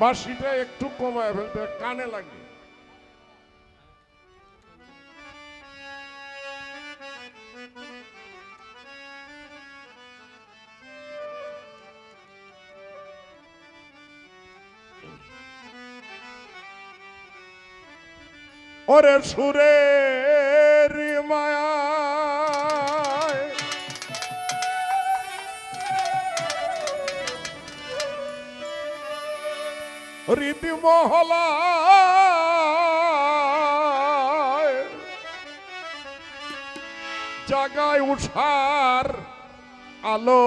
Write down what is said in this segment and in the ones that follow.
বাঁশিটা একটু কমায় ফেলতে কানে লাগে। ওরে সুরের মায়া রীতি মহলা জাগায় উঠার আলো।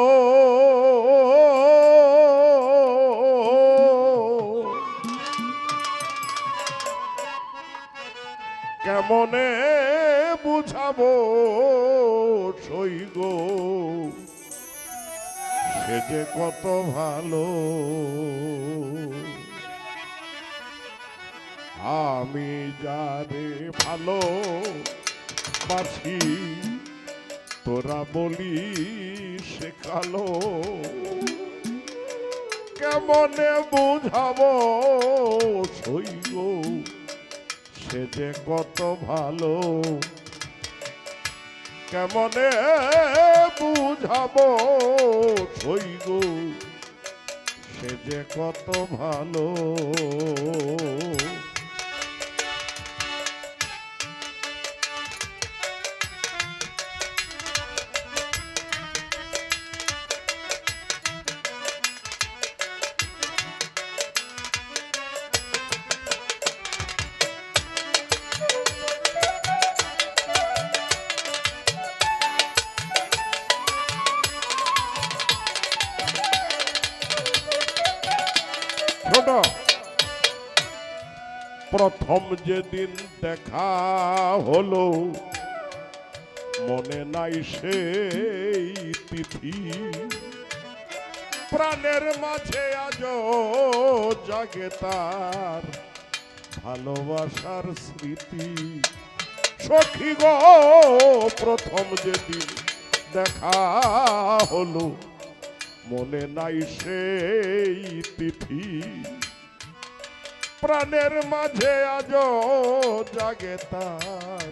কেমনে বুঝাবো সইগো সে যে কত ভালো। আমি যারে ভালো বাসি তোরা বলি শেখালো। কেমনে বুঝাবো সইগ সে যে কত ভালো। কেমনে বুঝাবো সইগ সে যে কত ভালো। প্রথম যেদিন দেখা হলো, মনে নাই সেই তিথি। প্রাণের মাঝে আজ জাগে তার ভালোবাসার স্মৃতি। সখী গো, প্রথম যেদিন দেখা হলো, মনে নাই সেই তিথি। প্রাণের মাঝে আজ জাগে তার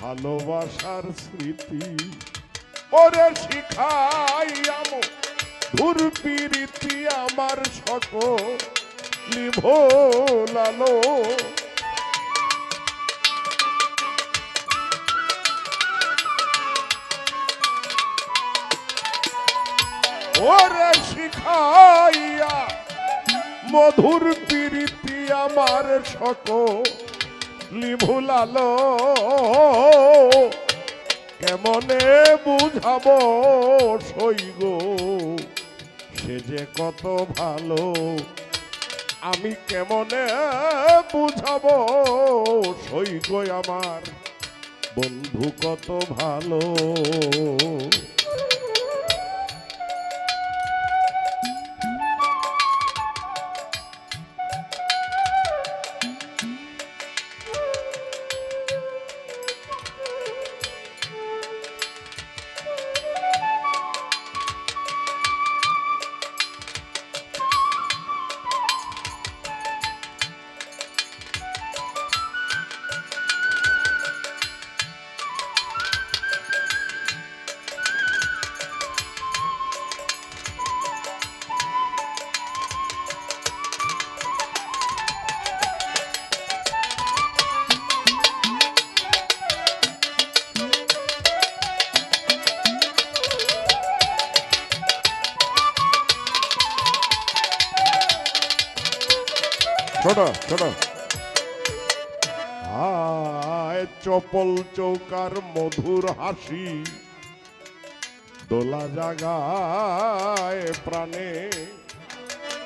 ভালোবাসার স্মৃতি। ওরে শিখাই আম, ধুর আমার সকলি ভোলালো ওরে শিখাইয়া মধুর প্রীতি আমার সকলি। ভুলালো কেমনে বুঝাবো সইগ সে যে কত ভালো, আমি কেমনে বুঝাবো সইগ আমার? বন্ধু কত ভালো ছোট ছোট। আয় চপল চৌকার মধুর হাসি। দোলা জাগায় প্রাণে।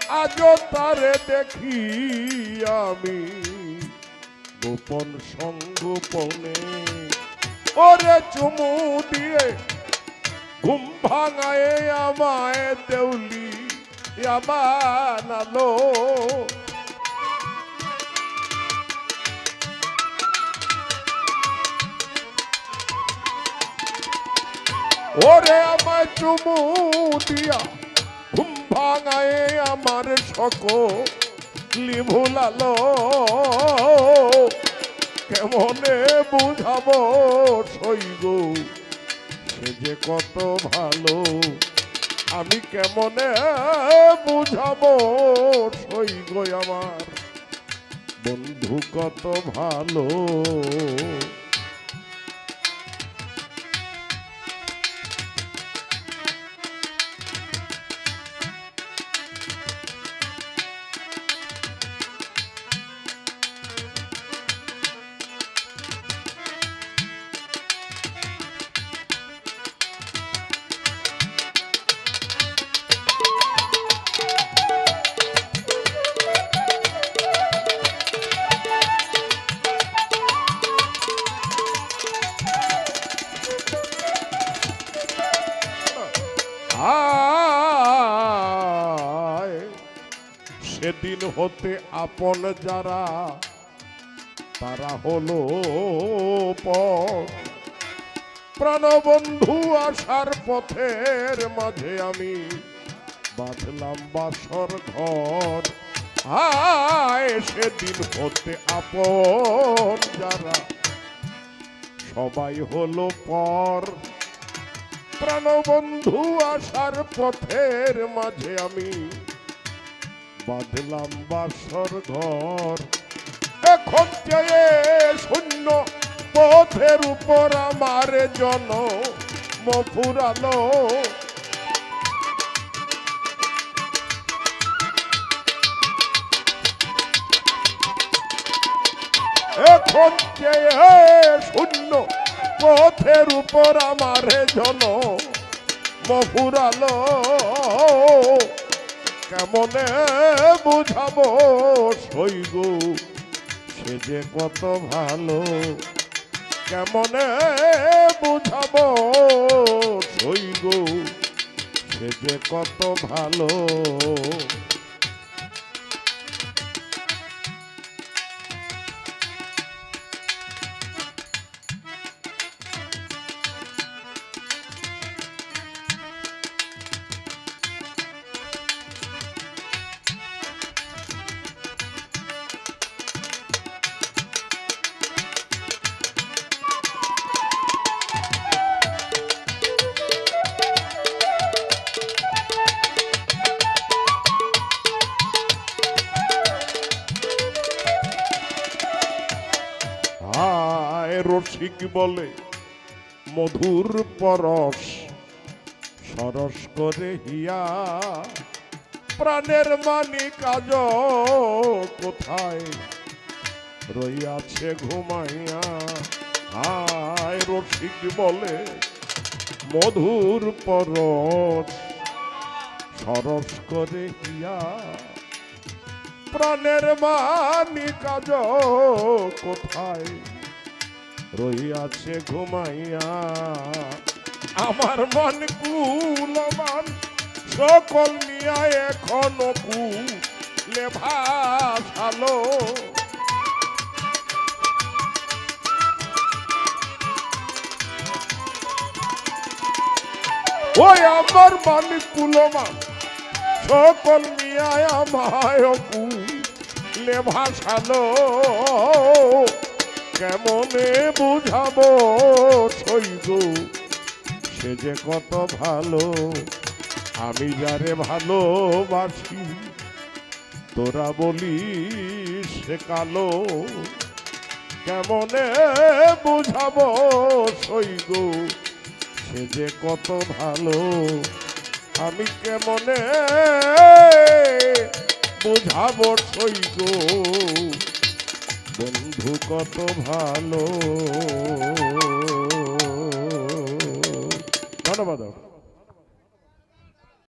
আজ তারে দেখি আমি। গোপন সঙ্গোপনে। ওরে চুমু দিয়ে ঘুম ভাঙায় আমায় দেউলি। বানালো ওরে আমায় চুমু দিয়া, ঘুম ভাঙায় আমার সকলি ভুলালো কেমনে বুঝাবো সইগ সে যে কত ভালো, আমি কেমনে বুঝাবো সইগ আমার? বন্ধু কত ভালো। সেদিন হতে আপন যারা, তারা হলো পর। প্রাণবন্ধু আসার পথের মাঝে আমি বাঁধলাম বাসর ঘর। আয় সেদিন হতে আপন যারা, সবাই হলো পর। প্রাণবন্ধু আসার পথের মাঝে আমি বাঁধলাম বাসর ঘর। এখন চেয়ে শূন্য পথের উপর আমার জন মফুরালো এখন চেয়ে শূন্য পথের উপর আমার জন মফুরালো কেমনে বুঝাবো সৈগ সে যে কত ভালো। কেমনে বুঝাব সৈগ সে যে কত ভালো। রসিক বলে, মধুর পরশ সরস করে হিয়া। প্রাণের মানি কাজ কোথায়? রইয়াছে ঘুমাইয়া। হায় রসিক বলে, মধুর পরশ সরস করে হিয়া। প্রাণের মানি কাজ কোথায়? রইয়াছে ঘুমাইয়া। আমার মন কুলমান সকল নিয়া এখনও কুলে ভাসালো ওই আমার মন কুলমান সকল মিয়ায় আমায় কুলে ভাসালো কেমনে বুঝাবো সইগ সে যে কত ভালো, আমি যারে ভালোবাসি, তোরা বলি সে কালো। কেমনে বুঝাবো সইগ সে যে কত ভালো, আমি কেমনে বুঝাবো সইগ বন্ধু কত ভালো। ধন্যবাদ